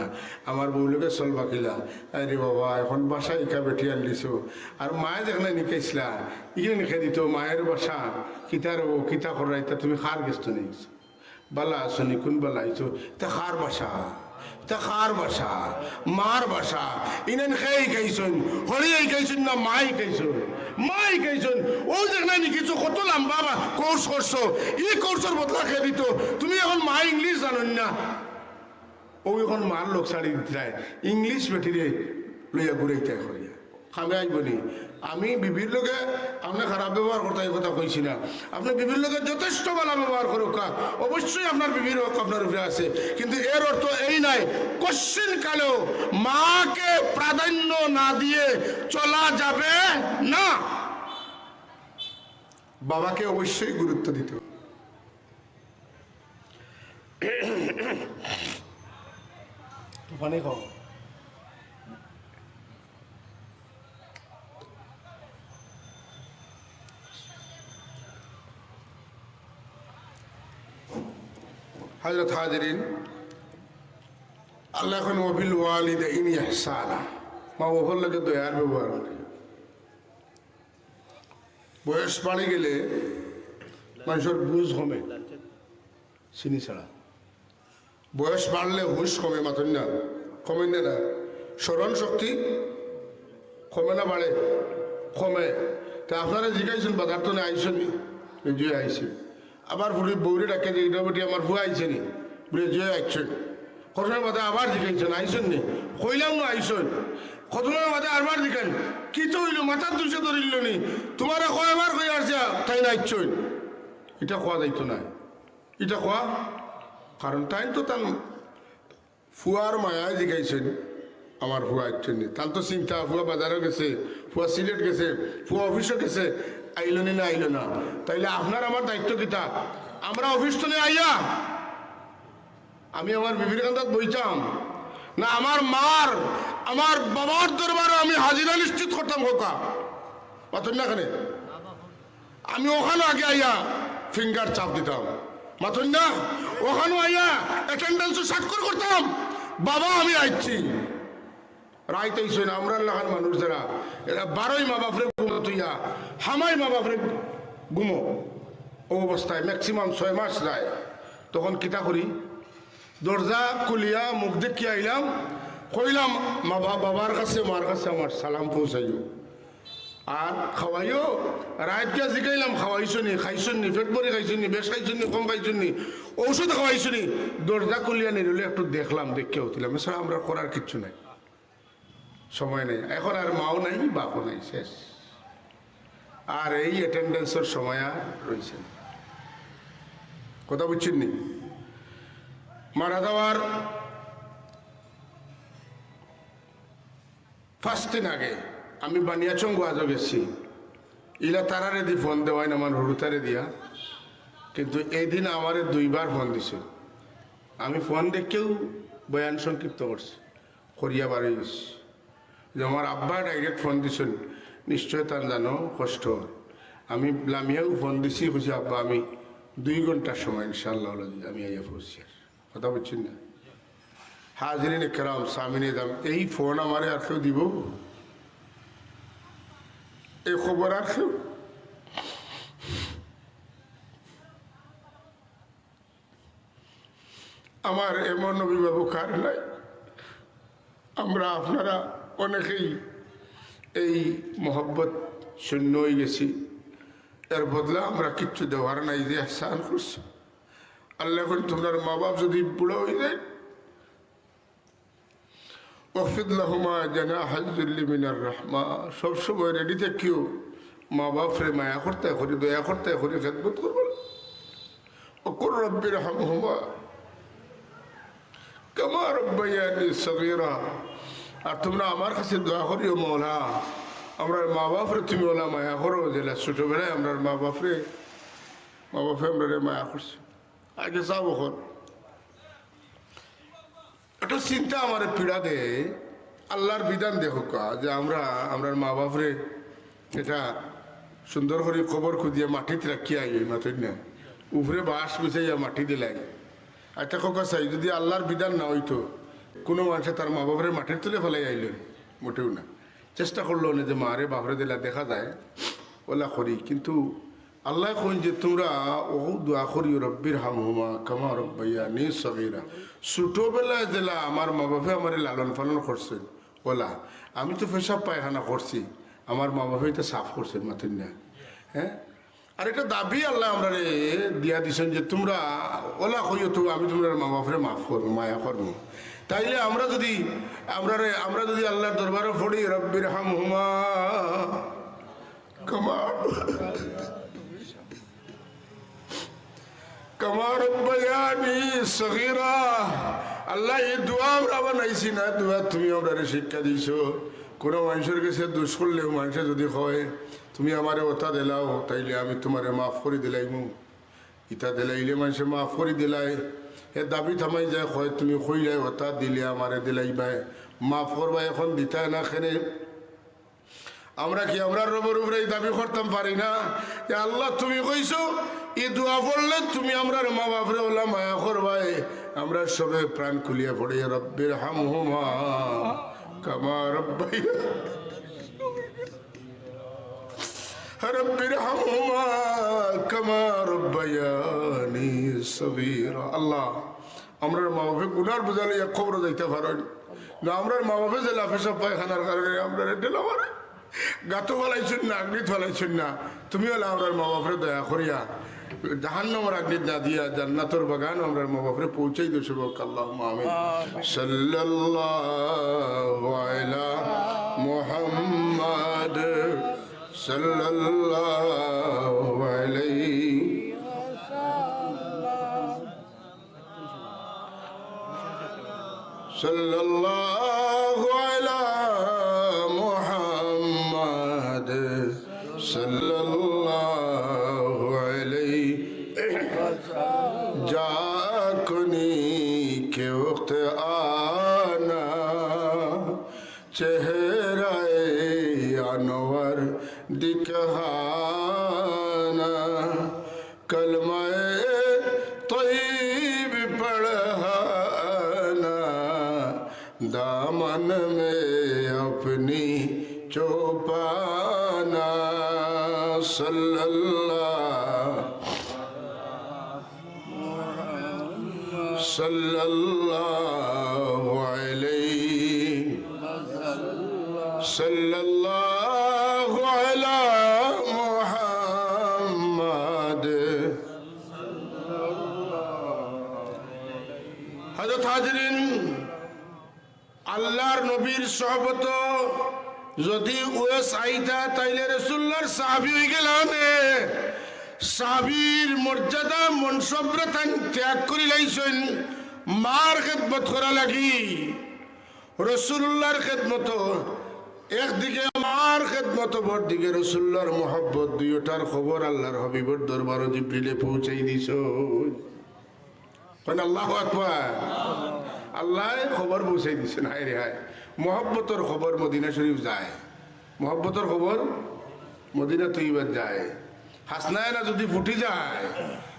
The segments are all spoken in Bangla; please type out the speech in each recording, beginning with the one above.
না আমার বউলোকে চল বাকিলা। আরে বাবা, এখন বাসা ইকা বেটি আনলিছ। আর মায়ে যেখানে নিকাইছিলা ইয়ে নিখে দিত মায়ের বাসা কিতার ও কিতা করাই তা তুমি খার গেছো নিস বালা আসনি কোন বালা আইছো তা খার বাসা, তা খার বাসা মার বাসা। ইনান খেয়ে খাইছন হরিয়াই খাইছন না মাই খাইছন মাই খাইছন ও যেখানে নিকিছো, কত লম্বা কোর্স করছ ই কোর্সের বদলা খেয়ে দিত? তুমি এখন মা ইংলিশ জানো না। ও এখন মার লোক ছাড়ি দিতে ইংলিশ বেটিরে লইয়া ঘুরাইতে করিয়া খামে আইবনি আমি বিবির লোকে আপনি খারাপ ব্যবহার করতে এই কথা কইছি না। আপনি বিবির লোকে যথেষ্ট ভালো ব্যবহার করুক কা। অবশ্যই আপনার বিবির হক আপনার উপরে আছে। কিন্তু এর অর্থ এই নাই, কোশ্চিন কালেও মাকে প্রাধান্য না দিয়ে চলা যাবে না। বাবাকে অবশ্যই গুরুত্ব দিতে পানি খাও হজরত হাজরিন, আল্লাহ এখন ওবিল ওয়ালিদ ইনি ইহসানা। মা লাগে দয়ার ব্যবহার বয়স বাড়ি গেলে মানুষের বুঝ কমে, চিনি ছাড়া। বয়স বাড়লে হুশ কমে, মাথন কমে না। স্মরণ শক্তি কমে না বাড়ে, কমে। তা আপনারা জিজ্ঞাসেন বাজার তো আইসেন নি? জুয়ে আইসে। আবার পুরী বৌরে ডাকে যে এটা বেটি আমার ভুয়া আইছে নি? বলে জুয়ে আইছেন। কতদিনের বাদে আবার জিজ্ঞাসেন আইসেন নি? কইলাম না আইসেন। কতদিনের বাদে আবার জিজ্ঞান কি তো হইল, মাথার দুষে ধরিল নি? তোমার কয়বার কই আসছে, তাই না আইসেন? এটা কোয়া যাইতো না। এটা কোয়া? কারণ তাই তো তার ফুয়ার মায়ায় জিগাইছেন আমার ফুয়া একছেন তার তো চিন্তা, ফুয়া বাজারে গেছে, ফুয়া সিলেট গেছে, ফুয়া অফিসে গেছে, আইলো নি আইলো না। তাইলে আপনার আমার দায়িত্ব কিতা আমরা অফিস তো আইয়া আমি আমার বিবেকানন্দ বইতাম। না, আমার মার, আমার বাবার দরবারে আমি হাজিরা নিশ্চিত করতাম হোকা পাতেন না এখানে? আমি ওখানে আগে আইয়া ফিঙ্গার চাপ দিতাম। মাথুন না? ওখানে আইয়া অ্যাটেন্ডেন্স স্বাক্ষর করতাম। বাবা, আমি আইছি রাইতেইছে না আমরা লাগান মানুষ যারা, এরা বারোই মা বাপরে ঘুমো তুইয়া, হামাই মা বাপরে ঘুমো। ও অবস্থায় ম্যাক্সিমাম ছয় মাস যায়। তখন কিতা করি? দরজা খুলিয়া মুখ দেখিয়া আইলাম, কইলাম, মা বাবার কাছে, মার কাছে আমার সালাম পৌঁছাইও। আর খাওয়াইও? রাতকে জিগাইলাম খাওয়াইছো নি খাইছো নি পেট ভরে খাইছো নি বেশ খাইছো নি কম খাইছো নি ঔষধ খাওয়াইছো নি দরজা খুলিয়া নিলে একটু দেখলাম দেখে উঠিলাম, এছাড়া আমরা করার কিচ্ছু নাই। সময় নেই, এখন আর মাও নাই, বাপও নাই, শেষ। আর এই অ্যাটেন্ডেন্সের সময় আর রয়েছে কথা বুঝছেন নি? মারা যাওয়ার ফার্স্ট দিন আগে আমি বানিয়াচং গোয়াজও গেছি। ইলা তারারে দি ফোন দেওয়াই না, আমার হরুতারে দিয়া। কিন্তু এই দিন আমারে দুইবার ফোন দিছে। আমি ফোন দেখেও বয়ান সংক্ষিপ্ত করছি, করিয়া বাড়ি গেছি। যে আমার আব্বা ডাইরেক্ট ফোন দিছেন, নিশ্চয় তার জানো, কষ্ট আমি লামিয়াও ফোন দিছি খুশি আব্বা, আমি দুই ঘণ্টার সময় ইনশাল্লাহ আমি আইয়া পড়ছি আর। কথা বলছেন না? হাজরিন কেরাম সামিনে দাম এই ফোন আমারে আর কেউ দিব? এই খবর আর কেউ? আমার এমন অভিভাবক আর নাই। আমরা আপনারা অনেকেই এই মহব্বত শূন্য হয়ে গেছি। এর বদলা আমরা কিচ্ছু দেওয়ার নাই যে আহসান করছি। আল্লাহ এখন তোমার মা বাপ যদি বুড়ো হয়ে যায় ওফিদ লাহুমা জানা হাজুল্লি মিনার রহমা। সবসময় রেডি থাকিও। মা বাপ রে মায়া করতে করি, দয়া করতে করি, খেদমত করব অকুর রব্বির হামহুমা কামা রব্বাইয়ানি সগীরা। আর তোমরা আমার কাছে দোয়া করিও মৌলা আমরা মা বাপরে তুমি ওলা মায়া করো, যেটা ছোটবেলায় আমরা মা বাপরে, মা বাপে আমরা মায়া করছি। আগে এখন। একটা চিন্তা আমার পীড়া দে আল্লাহর বিধান দেখো কা যে আমরা আমরা মা বাপরে এটা সুন্দর করে খবর খুঁজিয়ে মাটিতে রাখিয়া আই মাটির না। উপরে বাঁশ বিছাইয়া মাটি দিলাই একটা কথা চাই যদি আল্লাহর বিধান না হইতো, কোনো মানুষে তার মা বাবারে মাটির তুলে ফেলাই আইলেন মোটেও না। চেষ্টা করল না যে মারে বাপরে দিলা দেখা যায়, ওলা করি। কিন্তু আল্লাহ কোন যে তোমরা ও দোয়া করি রব্বির হামহুমা কামা রব্বাইয়া নি সগিরা। ছোটোবেলায় দিলা আমার মা বাপে আমার লালন পালন করছেন, ওলা, আমি তো পেশাব পায়খানা করছি, আমার মা বাপে এটা সাফ করছেন মাতিন না। হ্যাঁ? আর এটা দাবি আল্লাহ আমরা রে দিয়া দিছেন যে তোমরা, ওলা কইও তো আমি তোমরা মা বাপরে মাফ করব, মায়া করব। তাইলে আমরা যদি আমরা রে আমরা যদি আল্লাহর দরবারে পড়ি, রব্বির হাম হুমা কমার কমার বয়ানি সগিরা আল্লাহ এই দোয়া আমরা বানাইছি না, দোয়া তুমি আমরা শিক্ষা দিছো। কোনো মানুষের কাছে দোষ করলেও মানুষে যদি হয়, তুমি আমারে ওটা দিলাও, তাইলে আমি তোমারে মাফ করে দিলাইমু। ইটা দিলাইলে মানুষে মাফ করে দিলাই। এ দাবি থামাই যায়, হয় তুমি কইলাই ওটা দিলে আমারে দিলাইবাই। মাফ করবা এখন, দিতাই না খেনে। আমরা কি আমরা রবের উপরে এই দাবি করতাম? পারি না। যে আল্লাহ, তুমি কইছো এই দোয়া পড়লে তুমি আমরা মা বাপরে ওলা মায়া করবাই। আমরা সবে প্রাণ খুলিয়া পড়ে রব্বির হাম হুমা কামা রব্বাই রব্বির হাম হুমা কামা রব্বায়ানি সগীরা। আল্লাহ আমরা মা বাপে গুনার বোঝালে এক খবর যাইতে পারেন। না আমরা মা বাপে যে লাফে সব পায়খানার কারণে আমরা রেডে পারে গাতো ফেলাইছেন না আগ্নিত ফেলাইছেন না তুমি হলে আমরা মা বাপরে দয়া করিয়া জাহান্নামের আগ্নিত না দিয়া জান্নাতর বাগান আমরা মা বাপরে পৌঁছাই দিও শুভক আল্লাহ আমিন সাল্লাল্লাহু আলা মুহাম্মাদ সাল্লাল্লাহু আলাইহি صلى الله যা খুনি কেউ আনা চেহারায় আনোয়ার दिखाना कलमाए तैब पढ़ाना दामन में अपनी चौपाना। सल्लल्लाहु صلى الله عليه صلى الله على محمد হজরত হাজরিন আল্লাহর যদি ওয়েস আইতা, তাইলে রসুল্লার সাহাবি হয়ে গেলাম সাহাবির মর্যাদা মনসবরে তান ত্যাগ করি লাইছেন, মার খেদমত করা লাগি। রসুল্লাহর খেদমত, একদিকে আমার খেদমত বর দিকে রসুল্লাহর মোহব্বত, দুইটার খবর আল্লাহর হবিবর দরবার জিব্রিলে পৌঁছাই দিছ আল্লাহ আকবার? আল্লাহ খবর পৌঁছাই দিছেন, হায় রে হায়। মোহব্বতর খবর মদিনা শরীফ যায়। মোহব্বতর খবর মদিনা তৈবার যায়। হাসনায় না যদি ফুটি যায়,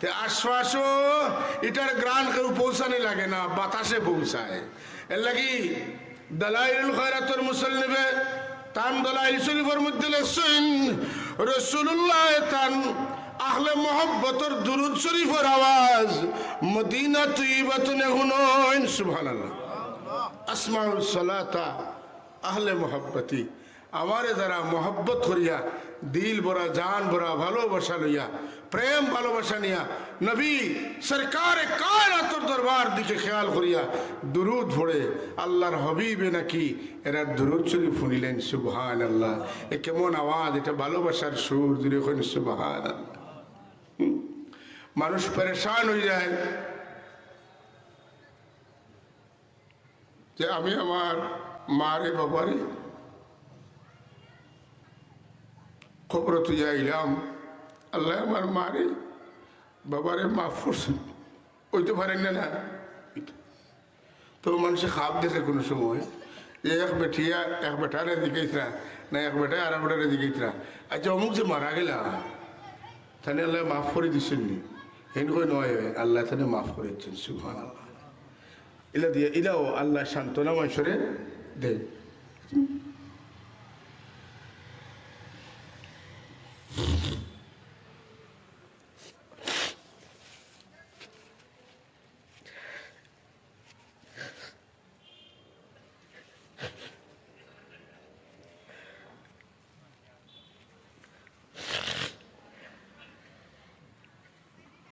তে আশ্বাসও এটার গ্রান কেউ পৌঁছানি লাগে না, বাতাসে পৌঁছায়। এর লাগি দালাইল খয়রাতর মুসল্লিবে তান দলাইল শরীফের মধ্যে লেখছেন রসুল্লাহ তান আহলে মোহব্বতর দুরুদ শরীফের আওয়াজ, মদিনা তুইবাতুনে হুনইন সুবহানাল্লাহ। আসমাউল সালাতা আহলে মোহব্বতি। আমারে যারা মোহব্বত করিয়া, দিল ভরা, জান ভরা, ভালোবাসা লইয়া, প্রেম ভালোবাসা নিয়া, নবী সরকারে কায়নাতর দরবার দিকে খেয়াল করিয়া দুরুদ ভরে আল্লাহর হবিবে নাকি এরা দুরুদ শরীফ শুনিলেন সুবহান আল্লাহ এ কেমন আওয়াজ, এটা ভালোবাসার সুর জুড়ে এখন সুবহান আল্লাহ মানুষ পরেশান হয়ে যায় যে আমি আমার মারে, বাবারে খবর তুই আইলাম আল্লাহ আমার মারে, বাবারে মাফ করছেন ওইতে পারেন না তো মানুষে খাপ দেখে কোনো সময়। যে এক বেঠিয়া এক বেটারে দিকেইতরা না এক বেটা আর বেটারে দিকেইতরা আচ্ছা অমুক যে মারা গেলা, তাহলে আল্লাহ মাফ করে দিচ্ছেন নি। হেন কই নয়, আল্লাহ তাহলে মাফ করে দিচ্ছেন সুহান আল্লাহ ইলা দিয়ে, ইলাও আল্লাহ সান্ত্বনা মানুষরে দেয় you